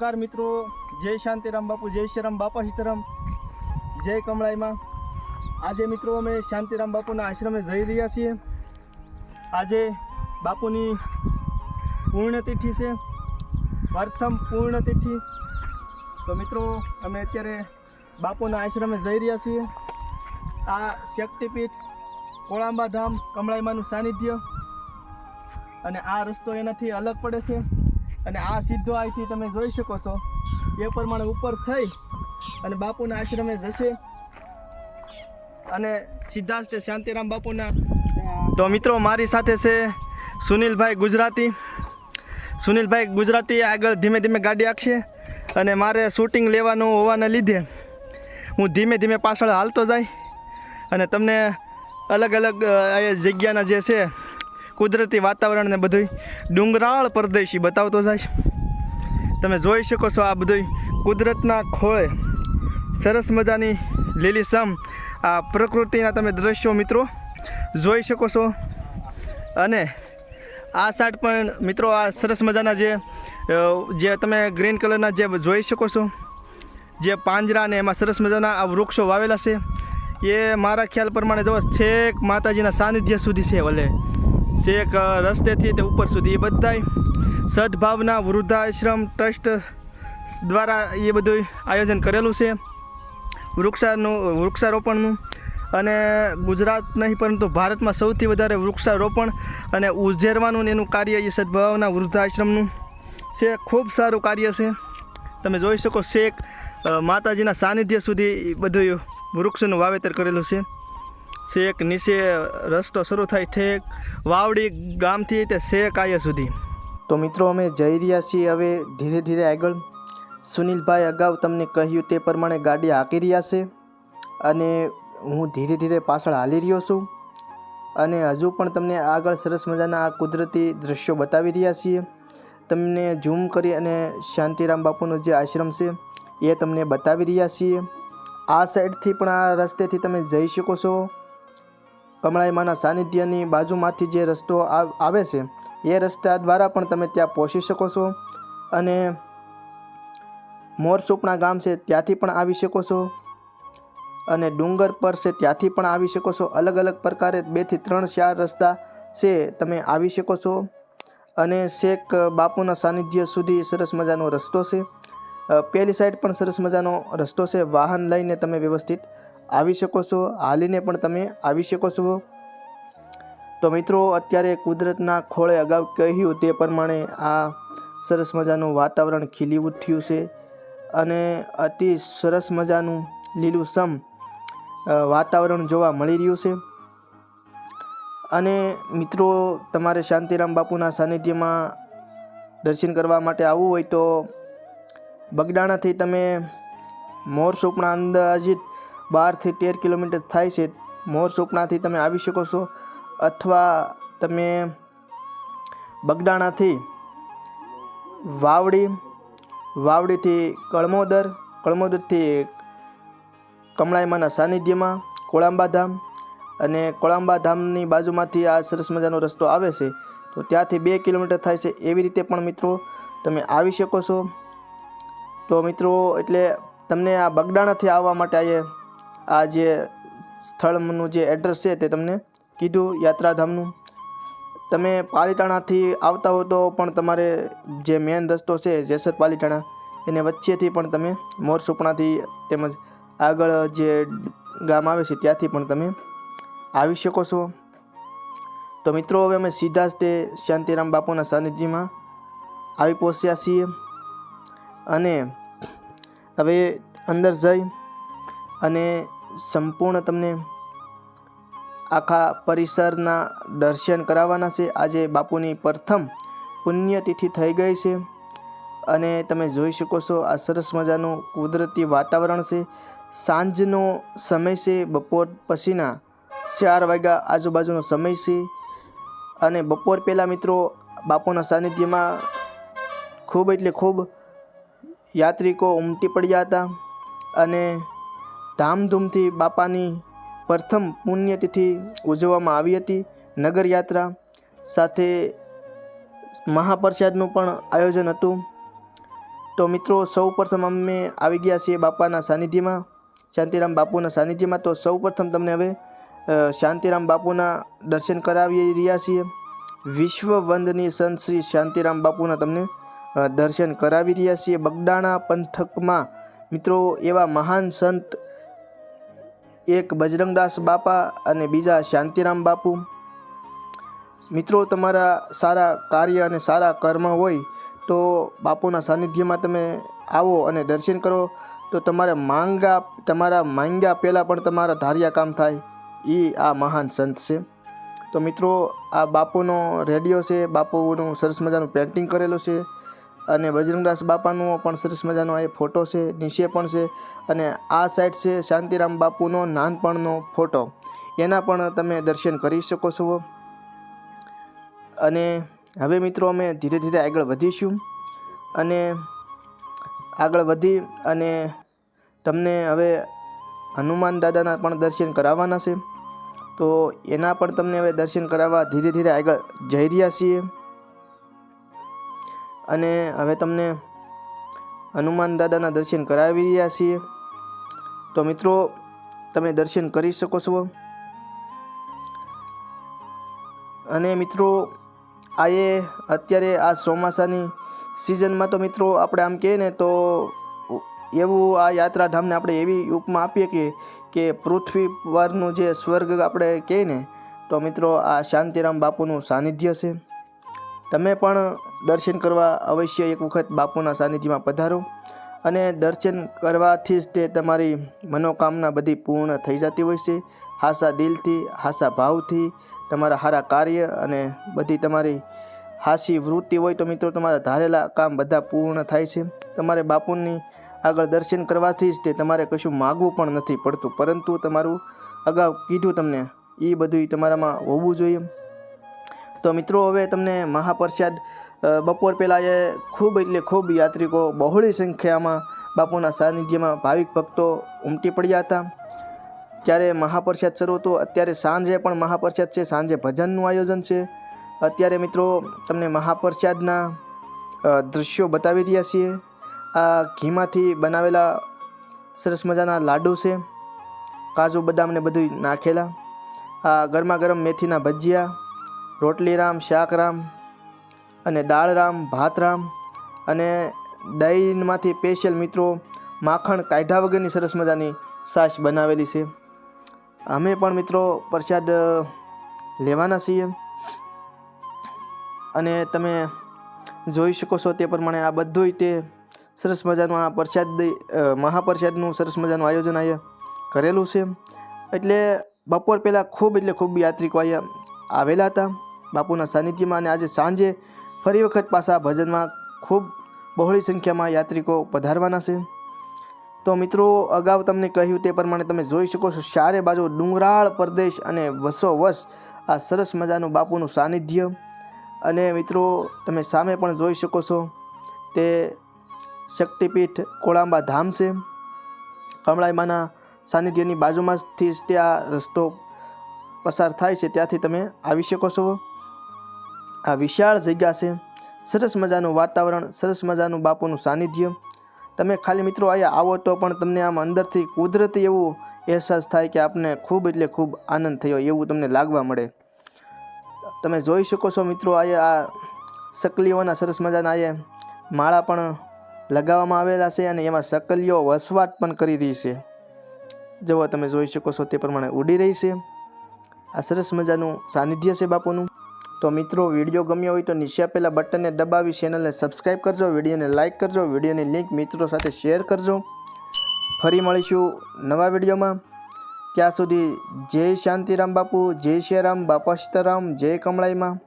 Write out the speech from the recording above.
નમસ્કાર મિત્રો. જય શાંતિરામ બાપુ, જય શ્રીરામ બાપા સીતારામ. જય કમળાઈમાં. આજે મિત્રો અમે શાંતિરામ બાપુના આશ્રમે જઈ રહ્યા છીએ. આજે બાપુની પૂર્ણતિથિ છે. પ્રથમ પૂર્ણતિથિ તો મિત્રો, અમે અત્યારે બાપુના આશ્રમે જઈ રહ્યા છીએ. આ શક્તિપીઠ કોળાંબા ધામ કમળાઈમાનું સાનિધ્ય. અને આ રસ્તો એનાથી અલગ પડે છે. અને આ સીધો અહીંથી તમે જોઈ શકો છો. એ પ્રમાણે ઉપર થઈ અને બાપુના આશ્રમે જશે. અને સીધા જ શાંતિરામ બાપુના તો મિત્રો, મારી સાથે છે સુનિલભાઈ ગુજરાતી. સુનિલભાઈ ગુજરાતી આગળ ધીમે ધીમે ગાડી આખશે અને મારે શૂટિંગ લેવાનું હોવાના લીધે હું ધીમે ધીમે પાછળ હાલતો જાય. અને તમને અલગ અલગ જગ્યાના જે છે કુદરતી વાતાવરણ ને બધું ડુંગરાળ પરદેશી બતાવતો જાય તમે જોઈ શકો છો આ બધું કુદરતના ખોળે સરસ મજાની લીલીસમ આ પ્રકૃતિના તમે દ્રશ્યો મિત્રો જોઈ શકો છો. અને આ સાઈડ પણ મિત્રો આ સરસ મજાના જે જે તમે ગ્રીન કલરના જે જોઈ શકો છો, જે પાંજરા ને એમાં સરસ મજાના આ વૃક્ષો વાવેલા છે. એ મારા ખ્યાલ પ્રમાણે જો છેક માતાજીના સાનિધ્ય સુધી છે ભલે છેક રસ્તેથી તે ઉપર સુધી એ બધાય. સદભાવના, વૃદ્ધાશ્રમ, ટ્રસ્ટ દ્વારા એ બધું આયોજન કરેલું છે. વૃક્ષાનું, વૃક્ષારોપણનું. અને ગુજરાત નહીં, પરંતુ ભારતમાં સૌથી વધારે વૃક્ષારોપણ અને ઉજેરવાનું એનું કાર્ય એ સદભાવના, વૃદ્ધાશ્રમનું છે. ખૂબ સારું કાર્ય છે. તમે જોઈ શકો શેખ માતાજીના સાનિધ્ય સુધી બધું વૃક્ષનું વાવેતર કરેલું છે. છેક નીચે રસ્તો શરૂ થાય ઠેક. વાવડી ગામથી તે શેક આયા સુધી. તો મિત્રો, અમે જઈ રહ્યા છીએ હવે ધીરે ધીરે આગળ. સુનિલભાઈ અગાઉ તમને કહ્યું તે પ્રમાણે ગાડી હાંકી રહ્યા છે અને હું ધીરે ધીરે પાછળ હાલી રહ્યો છું. અને હજુ પણ તમને આગળ સરસ મજાના આ કુદરતી દૃશ્યો બતાવી રહ્યા છીએ. તમને ઝૂમ કરી અને શાંતિરામ બાપુનો જે આશ્રમ છે એ તમને બતાવી રહ્યા છીએ. આ સાઈડથી પણ આ રસ્તેથી તમે જઈ શકો છો. કમળાઈમાના સાનિધ્યની બાજુમાંથી જે રસ્તો આવ- છે, એ રસ્તા દ્વારા પણ તમે ત્યાં પહોંચી શકો છો અને મોરસુપણા ગામ છે ત્યાંથી પણ આવી શકો છો અને ડુંગર પર છે ત્યાંથી પણ આવી શકો છો. અલગ અલગ પ્રકારે બેથી ત્રણ ચાર રસ્તા છે તમે આવી શકો છો અને શેખ બાપુના સાનિધ્ય સુધી સરસ મજાનો રસ્તો છે. પહેલી સાઈડ પણ સરસ મજાનો રસ્તો છે. વાહન લઈને તમે વ્યવસ્થિત આવી શકો છો? હાલીને પણ તમે આવી શકો છો. તો મિત્રો, અત્યારે કુદરતના ખોળે અગાઉ કહ્યું તે પ્રમાણે આ સરસ મજાનું વાતાવરણ ખીલી ઉઠ્યું છે અને અતિ સરસ મજાનું લીલુંસમ વાતાવરણ જોવા મળી રહ્યું છે. અને મિત્રો, તમારે શાંતિરામ બાપુના સાનિધ્યમાં દર્શન કરવા માટે આવવું હોય તો બગડાણાથી તમે મોર સોપણા અંદાજિત બારથી તેર કિલોમીટર થાય છે. મોર સોપણાથી તમે આવી શકો છો. અથવા તમે બગડાણાથી વાવડી, વાવડીથી કળમોદર, કળમોદરથી કમળાઈમાના સાનિધ્યમાં કોળાંબા ધામ અને કોળાંબા ધામની બાજુમાંથી આ સરસ મજાનો રસ્તો આવે છે. તો ત્યાંથી બે કિલોમીટર થાય છે. એવી રીતે પણ મિત્રો તમે આવી શકો છો. તો મિત્રો, એટલે તમને આ બગડાણાથી આવવા માટે આ આ જે સ્થળનું જે એડ્રેસ છે તે તમને કીધું, યાત્રાધામનું. તમે પાલીતાણાથી આવતા હો તો પણ તમારે જે મેન રસ્તો છે, જેસર પાલીતાણા, એને વચ્ચેથી પણ તમે મોરસુપણાથી તેમજ આગળ જે ગામ આવે છે, ત્યાંથી પણ તમે આવી શકો છો. તો મિત્રો, હવે અમે સીધા જ તે શાંતિરામ બાપુના સાનિધ્યમાં આવી પહોંચ્યા છીએ અને હવે અંદર જઈ અને સંપૂર્ણ તમને આખા પરિસરના દર્શન કરાવવાના છે. આજે બાપુની પ્રથમ પુણ્યતિથિ થઈ ગઈ છે અને તમે જોઈ શકો છો, આ સરસ મજાનું કુદરતી વાતાવરણ છે. સાંજનો સમય છે, બપોર પછીના ચાર વાગ્યા આજુબાજુનો સમય છે અને બપોર પહેલાં મિત્રો બાપુના સાનિધ્યમાં ખૂબ એટલે ખૂબ યાત્રિકો ઉમટી પડ્યા હતા અને ધામધૂમથી બાપાની પ્રથમ પુણ્યતિથિ ઉજવવામાં આવી હતી. નગરયાત્રા સાથે મહાપ્રસાદનું પણ આયોજન હતું. તો મિત્રો સૌ પ્રથમ અમે આવી ગયા છીએ બાપાના સાનિધ્યમાં, શાંતિરામ બાપુના સાનિધ્યમાં. તો સૌ પ્રથમ તમને હવે શાંતિરામ બાપુના દર્શન કરાવી રહ્યા છીએ. વિશ્વવંદની સંત શ્રી શાંતિરામ બાપુના તમને દર્શન કરાવી રહ્યા છીએ. બગદાણા પંથકમાં, મિત્રો, એવા મહાન સંત એક બજરંગદાસ બાપા અને બીજા શાંતિરામ બાપુ. મિત્રો, તમારા સારા કાર્ય અને સારા કર્મ હોય તો બાપુના સાનિધ્યમાં તમે આવો અને દર્શન કરો. તો તમારે માંગા, તમારા માંગ્યા પહેલાં પણ તમારા ધાર્યા કામ થાય. એ આ મહાન સંત છે. તો મિત્રો, આ બાપુનો રેડિયો છે, બાપુનું સરસ મજાનું પેન્ટિંગ કરેલું છે. અને બજરંગદાસ બાપાનો પણ સરસ મજાનો આ ફોટો છે, નીચે પણ છે અને આ સાઈડ છે શાંતિરામ બાપુનો નાનપણનો ફોટો. એના પણ તમે દર્શન કરી શકો છો. અને હવે મિત્રો અમે ધીરે ધીરે આગળ વધીશું. અને આગળ વધી અને તમને હવે હનુમાન દાદાના પણ દર્શન કરાવવાના છે. તો એના પણ તમને હવે દર્શન કરાવવા ધીરે ધીરે આગળ જઈ રહ્યા છીએ. અને હવે તમને હનુમાન દાદાના દર્શન કરાવી રહ્યા છીએ. તો મિત્રો, તમે દર્શન કરી શકો છો. અને મિત્રો આ એ અત્યારે આ ચોમાસાની સિઝનમાં તો મિત્રો આપણે આમ કહીએ ને તો એવું આ યાત્રાધામને આપણે એવી ઉપમા આપીએ કે કે પૃથ્વી પરનું જે સ્વર્ગ આપણે કહીએ ને, તો મિત્રો આ શાંતિરામ બાપુનું સાનિધ્ય છે. તમે પણ દર્શન કરવા અવશ્ય એક વખત બાપુના સાનિધ્યમાં પધારો અને દર્શન કરવાથી જ તે તમારી મનોકામના બધી પૂર્ણ થઈ જતી હોય છે. હાસા દિલથી, હાસા ભાવથી તમારા સારા કાર્ય અને બધી તમારી હાસી વૃત્તિ હોય તો મિત્રો તમારા ધારેલા કામ બધા પૂર્ણ થાય છે. તમારે બાપુની આગળ દર્શન કરવાથી જ તે તમારે કશું માગવું પણ નથી પડતું. પરંતુ તમારું અગાઉ કીધું તમને એ બધું તમારામાં હોવું જોઈએ. તો મિત્રો, હવે તમને મહાપ્રસાદ બપોર પહેલાં એ ખૂબ એટલે ખૂબ યાત્રિકો બહોળી સંખ્યામાં બાપુના સાનિધ્યમાં ભાવિક ભક્તો ઉમટી પડ્યા હતા. ત્યારે મહાપ્રસાદ શરૂ હતો. અત્યારે સાંજે પણ મહાપ્રસાદ છે. સાંજે ભજનનું આયોજન છે. અત્યારે મિત્રો તમને મહાપ્રસાદના દ્રશ્યો બતાવી રહ્યા છીએ. આ ઘીમાંથી બનાવેલા સરસ મજાના લાડુ છે. કાજુ બદામને બધું નાખેલા. આ ગરમા ગરમ મેથીના ભજીયા, રોટલીરામ, શાકરામ અને દાળરામ, ભાતરામ અને દહીંમાંથી સ્પેશિયલ મિત્રો માખણ કાઢ્યા વગરની સરસ મજાની સાસ બનાવેલી છે. અમે પણ મિત્રો પ્રસાદ લેવાના છીએ. અને તમે જોઈ શકો છો તે પ્રમાણે આ બધુંય તે સરસ મજાનું આ પ્રસાદ મહાપ્રસાદનું સરસ મજાનું આયોજન અહીંયા કરેલું છે. એટલે બપોર પહેલાં ખૂબ એટલે ખૂબ યાત્રિકો અહીંયા આવેલા હતા. બાપુના સાનિધ્યમાં અને આજે સાંજે ફરી વખત પાછા ભજનમાં ખૂબ બહોળી સંખ્યામાં યાત્રિકો પધારવાના છે. તો મિત્રો, અગાઉ તમને કહ્યું તે પ્રમાણે તમે જોઈ શકો છો, ચારે બાજુ ડુંગરાળ પ્રદેશ અને વસોવસ આ સરસ મજાનું બાપુનું સાનિધ્ય. અને મિત્રો, તમે સામે પણ જોઈ શકો છો, તે શક્તિપીઠ કોળાંબા ધામ છે. કમળાઈમાના સાનિધ્યની બાજુમાંથી જ તે આ રસ્તો પસાર થાય છે, ત્યાંથી તમે આવી શકો છો. આ વિશાળ જગ્યા છે. સરસ મજાનું વાતાવરણ, સરસ મજાનું બાપુનું સાનિધ્ય. તમે ખાલી મિત્રો અહીંયા આવો તો પણ તમને આમ અંદરથી કુદરતી એવું અહેસાસ થાય કે આપને ખૂબ એટલે ખૂબ આનંદ થયો એવું તમને લાગવા મળે. તમે જોઈ શકો છો મિત્રો અહીંયા આ સકલીઓના સરસ મજાના અહીંયા માળા પણ લગાવવામાં આવેલા છે અને એમાં સકલીઓ વસવાટ પણ કરી રહી છે. જેવો તમે જોઈ શકો છો તે પ્રમાણે ઉડી રહી છે. આ સરસ મજાનું સાનિધ્ય છે બાપુનું. તો મિત્રો, વીડિયો ગમ્યો હોય તો નીચે આપેલા બટનને દબાવી ચેનલને સબસ્ક્રાઈબ કરજો, વિડીયોને લાઇક કરજો, વિડીયોની લિંક મિત્રો સાથે શેર કરજો. ફરી મળીશું નવા વિડીયોમાં. ત્યાં સુધી જય શાંતિરામ બાપુ, જય શ્રી રામ બાપા સીતારામ, જય કમળાઈમાં.